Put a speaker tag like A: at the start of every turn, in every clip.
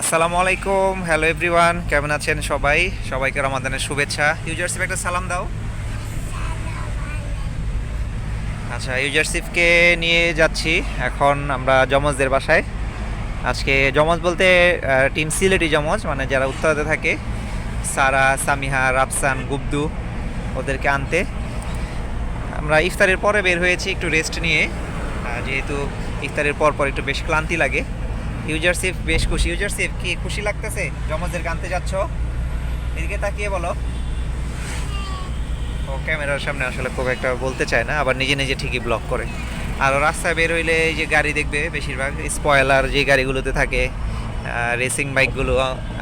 A: আসসালামু আলাইকুম hello everyone কেমন আছেন সবাই? সবাইকে রমাদানের শুভেচ্ছা। ইউজারশিপ একটা সালাম দাও। আচ্ছা ইউজারশিপকে নিয়ে যাচ্ছি। এখন আমরা জমজদের বাসায়। আজকে জমজ বলতে টিম সিলেটি জমজ মানে যারা উত্তরাতে থাকে, সারা, সামিহা, রাফসান, গুবদু, ওদেরকে আনতে। আমরা ইফতারের পরে বের হয়েছি একটু রেস্ট নিয়ে। যেহেতু ইফতারের পর পর একটু বেশ ক্লান্তি লাগে। ইউজারসিফ বেশ খুশি। ইউজারসিফ কি খুশি লাগতেছে? জমজদের আনতে যাচ্ছ? এদিকে তাকিয়ে বলো। ও, ক্যামেরার সামনে আসলে খুব একটা বলতে চায় না, আবার নিজে নিজে ঠিকই ব্লক করে। আর রাস্তায় বের হইলে এই যে গাড়ি দেখবে, বেশিরভাগ স্পয়লার যে গাড়িগুলোতে থাকে রেসিং বাইকগুলো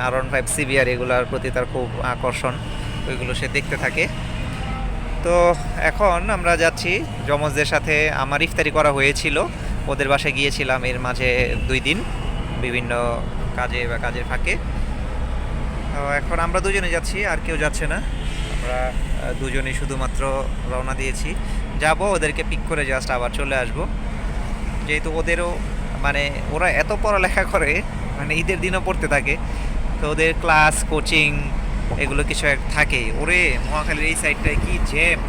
A: আর ওয়ান ফাইভ সিবিআর এগুলোর প্রতি তার খুব আকর্ষণ, ওইগুলো সে দেখতে থাকে। তো এখন আমরা যাচ্ছি, যমজদের সাথে আমার ইফতারি করা হয়েছিল, ওদের বাসায় গিয়েছিলাম এর মাঝে দুই দিন। বিভিন্ন কাজে বা কাজের ফাঁকে। এখন আমরা দুজনে যাচ্ছি, আর কেউ যাচ্ছে না। আমরা দুজনেই শুধুমাত্র রওনা দিয়েছি। যাব, ওদেরকে পিক করে জাস্ট আবার চলে আসব। যেহেতু ওদেরও মানে ওরা এত পড়ালেখা করে মানে ঈদের দিনও পড়তে থাকে, তো ওদের ক্লাস কোচিং এগুলো কিছু এক থাকে ওরে, মহাখালীর এই সাইডটায় কি জ্যাম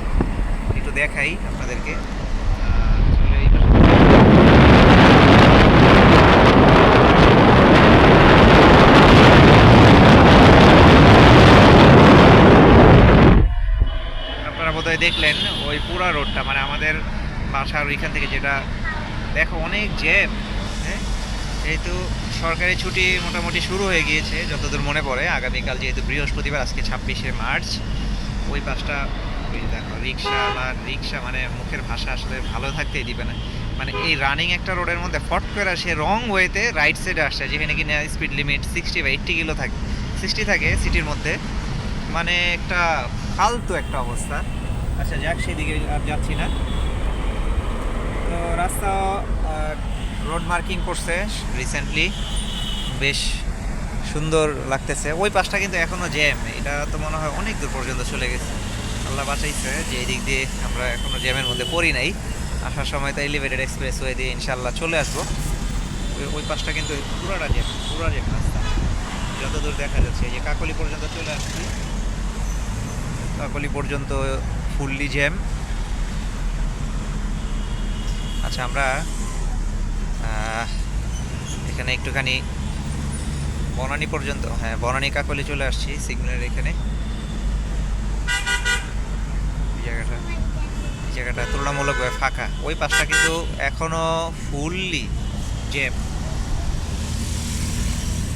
A: একটু দেখাই আপনাদেরকে আহ, আসলে এই পাশে- আপনারা বোধহয় দেখলেন ওই পুরা রোডটা মানে আমাদের বাসার ওইখান থেকে যেটা, দেখো অনেক জ্যাম হ্যাঁ? যেহেতু সরকারি ছুটি মোটামুটি শুরু হয়ে গিয়েছে, যতদূর মনে পড়ে, আগামীকাল যেহেতু বৃহস্পতিবার, আজকে ছাব্বিশে মার্চ, ওই পাশটা ওই দেখো রিক্সাওয়ালা রিক্সা মানে মুখের ভাষা আসলে ভালো থাকতেই দিবে না। মানে এই রানিং একটা রোডের মধ্যে ফট করে সে রং ওয়েতে রাইট সাইডে আসছে, যেখানে কি কিনা স্পিড লিমিট সিক্সটি বা এইট্টি কিলো থাকে সিক্সটি থাকে সিটির মধ্যে। মানে একটা ফালতু একটা অবস্থা। আচ্ছা যাক, সেদিকে আর যাচ্ছি না। তো রাস্তা রোড মার্কিং করছে রিসেন্টলি বেশ সুন্দর লাগতেছে। ওই পাশটা কিন্তু এখনও জ্যাম এটা তো মনে হয় অনেক দূর পর্যন্ত চলে গেছে। আল্লাহ বাঁচাইছে যে এই দিক দিয়ে আমরা এখনও জ্যামের মধ্যে পড়ি নাই। আসার সময় তো এলিভেটেড এক্সপ্রেস ওয়ে দিয়ে ইনশাল্লাহ চলে আসব। ওই ওই পাশটা কিন্তু পুরাটা জ্যাম পুরা জ্যাম রাস্তা। যতদূর দেখা যাচ্ছে, এই যে কাকলি পর্যন্ত চলে আসছি। কাকলি পর্যন্ত ফুললি জ্যাম। আচ্ছা আমরা এখানে একটুখানি বনানি পর্যন্ত হ্যাঁ বনানি কাকলে চলে আসছি, সিগন্যালের এখানে। জায়গাটা, এই জায়গাটা তুলনামূলকভাবে ফাঁকা। ওই পাশটা কিন্তু এখনও ফুললি জ্যাম।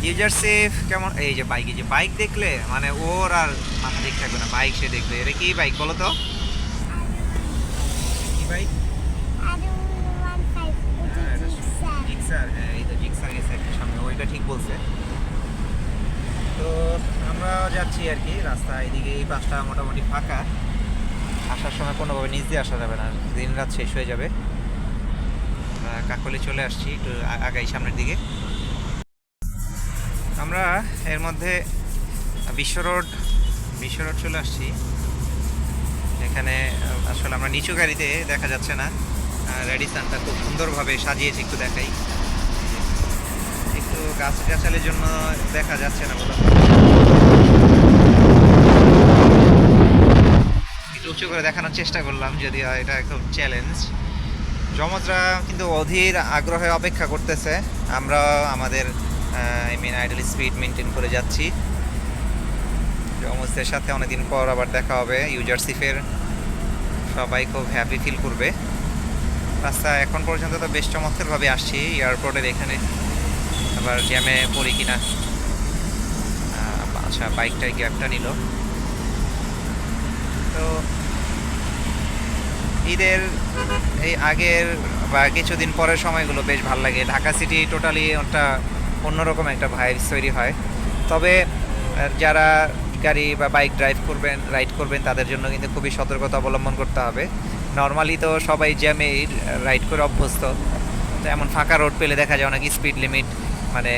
A: ইউজার সেফ, কেমন? এই যে বাইক, এই যে বাইক দেখলে মানে ওর আর মাথা ঠিক থাকবে না, বাইক সে দেখবে। এটা কি বাইক বলো তো? বাইক জিক্সার হ্যাঁ এই তো জিক্সার গেছে একটা সামনে ওইটা ঠিক বলছে। তো আমরা যাচ্ছি আর কি রাস্তা এদিকে এই পাশটা মোটামুটি ফাঁকা। আসার সময় কোনোভাবে দিয়ে আসা যাবে না দিন রাত শেষ হয়ে যাবে। কাকলি চলে আসছি একটু আগাই সামনের দিকে। আমরা এর মধ্যে বিশ্ব রোড বিশ্ব রোড চলে আসছি। এখানে আসলে আমরা নিচু গাড়িতে দেখা যাচ্ছে না। রেডিসানটা খুব সুন্দরভাবে সাজিয়েছি একটু দেখাই। একটু গাছ গাছালির জন্য দেখা যাচ্ছে না মূলত একটু উঁচু করে দেখানোর চেষ্টা করলাম, যদিও এটা খুব চ্যালেঞ্জ যমজরা কিন্তু অধীর আগ্রহে অপেক্ষা করতেছে। আমরা আমাদের I mean idle speed maintain করে যাচ্ছি। যমজদের সাথে অনেকদিন পর আবার দেখা হবে ইউজারসিফের সবাই খুব হ্যাপি ফিল করবে। রাস্তা এখন পর্যন্ত তো বেশ চমৎকারভাবে আসছি এয়ারপোর্টের এখানে। আবার জ্যামে পড়ি কিনা। আচ্ছা বাইকটাই গ্যাপটা নিল। তো ঈদের এই আগের বা কিছুদিন পরের সময়গুলো বেশ ভালো লাগে। ঢাকা সিটি টোটালি একটা অন্যরকম একটা ভাইবস তৈরি হয়। তবে যারা গাড়ি বা বাইক ড্রাইভ করবেন রাইড করবেন, তাদের জন্য কিন্তু খুবই সতর্কতা অবলম্বন করতে হবে। নর্মালি তো সবাই জ্যামে রাইড করে অভ্যস্ত। তো এমন ফাঁকা রোড পেলে দেখা যায় অনেক স্পিড লিমিট মানে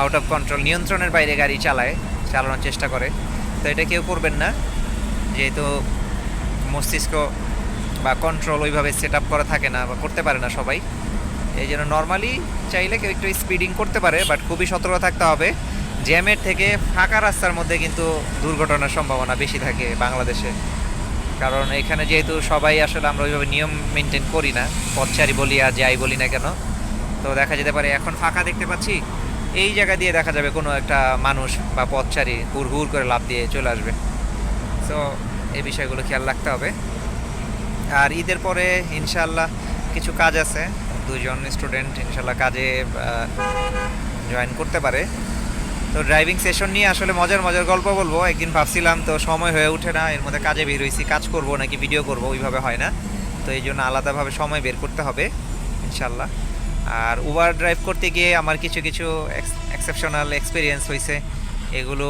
A: আউট অফ কন্ট্রোল নিয়ন্ত্রণের বাইরে গাড়ি চালায়, চালানোর চেষ্টা করে। তো এটা কেউ করবেন না। যেহেতু মস্তিষ্ক বা কন্ট্রোল ওইভাবে সেট আপ করা থাকে না বা করতে পারে না সবাই। এই জন্য নর্মালি চাইলে কেউ একটু স্পিডিং করতে পারে বাট খুবই সতর্ক থাকতে হবে। জ্যামের থেকে ফাঁকা রাস্তার মধ্যে কিন্তু দুর্ঘটনার সম্ভাবনা বেশি থাকে বাংলাদেশে। কারণ এখানে যেহেতু সবাই আসলে আমরা ওইভাবে নিয়ম মেনটেন করি না পথচারি বলি আর যাই বলি না কেন, তো দেখা যেতে পারে এখন ফাঁকা দেখতে পাচ্ছি, এই জায়গা দিয়ে দেখা যাবে কোনো একটা মানুষ বা পথচারী হুড় হুড় করে লাভ দিয়ে চলে আসবে। সো এই বিষয়গুলো খেয়াল রাখতে হবে। আর ঈদের পরে ইনশাল্লাহ কিছু কাজ আছে দুজন স্টুডেন্ট ইনশাল্লাহ কাজে জয়েন করতে পারে। তো ড্রাইভিং সেশন নিয়ে আসলে মজার মজার গল্প বলব। একদিন ভাবছিলাম তো সময় হয়ে ওঠে না, এর মধ্যে কাজে বের হয়েছি, কাজ করব নাকি ভিডিও করব, ওইভাবে হয় না। তো এই জন্য আলাদাভাবে সময় বের করতে হবে, ইনশাল্লাহ। আর উবার ড্রাইভ করতে গিয়ে আমার কিছু কিছু এক্সেপশনাল এক্সপিরিয়েন্স হয়েছে। এগুলো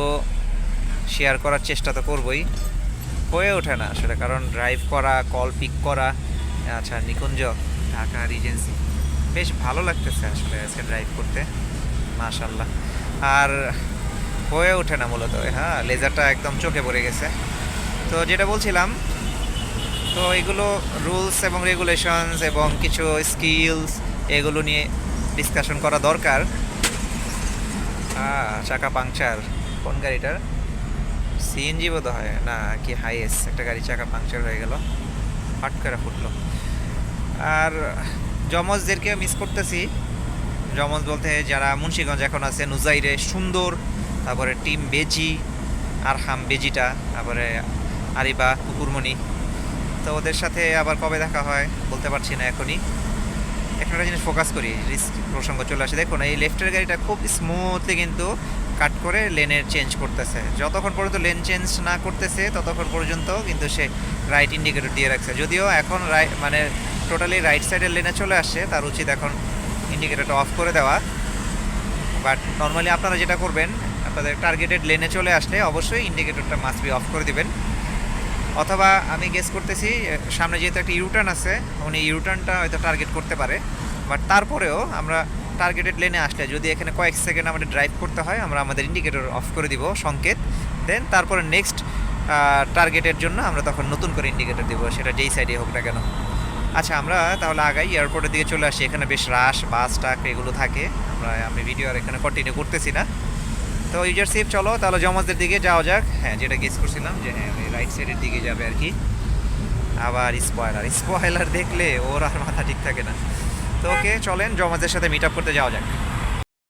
A: শেয়ার করার চেষ্টা তো করবই। হয়ে ওঠে না আসলে, কারণ ড্রাইভ করা কল পিক করা আচ্ছা নিকুঞ্জ, ঢাকা রিজেন্সি বেশ ভালো লাগতেছে আসলে আজকে ড্রাইভ করতে, মাশাল্লাহ। আর হয়ে ওঠে না মূলত। হ্যাঁ লেজারটা একদম চোখে পড়ে গেছে। তো যেটা বলছিলাম, তো এগুলো রুলস এবং রেগুলেশনস এবং কিছু স্কিলস এগুলো নিয়ে ডিসকাশন করা দরকার। চাকা পাংচার কোন গাড়িটার? সিএনজি বোধ হয় না, কি হাইয়েস্ট একটা গাড়ি চাকা পাংচার হয়ে গেল। ফাট করে ফুটলো। আর জমজদেরকে মিস করতেছি। জমজ বলতে যারা মুন্সিগঞ্জ এখন আছে, নুজাইরে, সুন্দর, তারপরে টিম বেজি, আরহাম বেজিটা, তারপরে আরিবা, কুকুরমণি। তো ওদের সাথে আবার কবে দেখা হয় বলতে পারছি না এখনই। এখন একটা জিনিস ফোকাস করি রিস্ক প্রসঙ্গ চলে আসে। দেখুন, এই লেফটের গাড়িটা খুব স্মুথলি কিন্তু কাট করে লেনের চেঞ্জ করতেছে। যতক্ষণ পর্যন্ত লেন চেঞ্জ না করতেছে, ততক্ষণ পর্যন্ত কিন্তু সে রাইট ইন্ডিকেটর দিয়ে রাখছে। যদিও এখন রাইট মানে টোটালি রাইট সাইডের লেনে চলে আসছে তার উচিত এখন ইন্ডিকেটরটা অফ করে দেওয়া। বাট নর্মালি আপনারা যেটা করবেন, আপনাদের টার্গেটেড লেনে চলে আসলে অবশ্যই ইন্ডিকেটরটা মাস্ট বি অফ করে দিবেন। অথবা আমি গেস করতেছি, সামনে যেহেতু একটা ইউটার্ন আছে, উনি ইউটার্নটা হয়তো টার্গেট করতে পারে। বাট তারপরেও আমরা টার্গেটেড লেনে আসলে, যদি এখানে কয়েক সেকেন্ড আমাদের ড্রাইভ করতে হয়, আমরা আমাদের ইন্ডিকেটর অফ করে দিব, সংকেত। দেন তারপরে নেক্সট টার্গেটের জন্য আমরা তখন নতুন করে ইন্ডিকেটর দিব, সেটা যেই সাইডে হোক না কেন। আচ্ছা আমরা তাহলে আগাই এয়ারপোর্টের দিকে চলে আসি। এখানে বেশ রাশ বাস ট্রাক এগুলো থাকে। আমরা আমি ভিডিও আর এখানে কন্টিনিউ করতেছি না। তো ইউজার সেফ চলো তাহলে জমাজদের দিকে যাওয়া যাক। হ্যাঁ যেটা গেস করছিলাম যে হ্যাঁ আমি রাইট সাইডের দিকে যাবে আর কি। আবার স্পয়লার স্পয়লার দেখলে ওর আর মাথা ঠিক থাকে না। তো ওকে চলেন জমাজদের সাথে মিট আপ করতে যাওয়া যাক।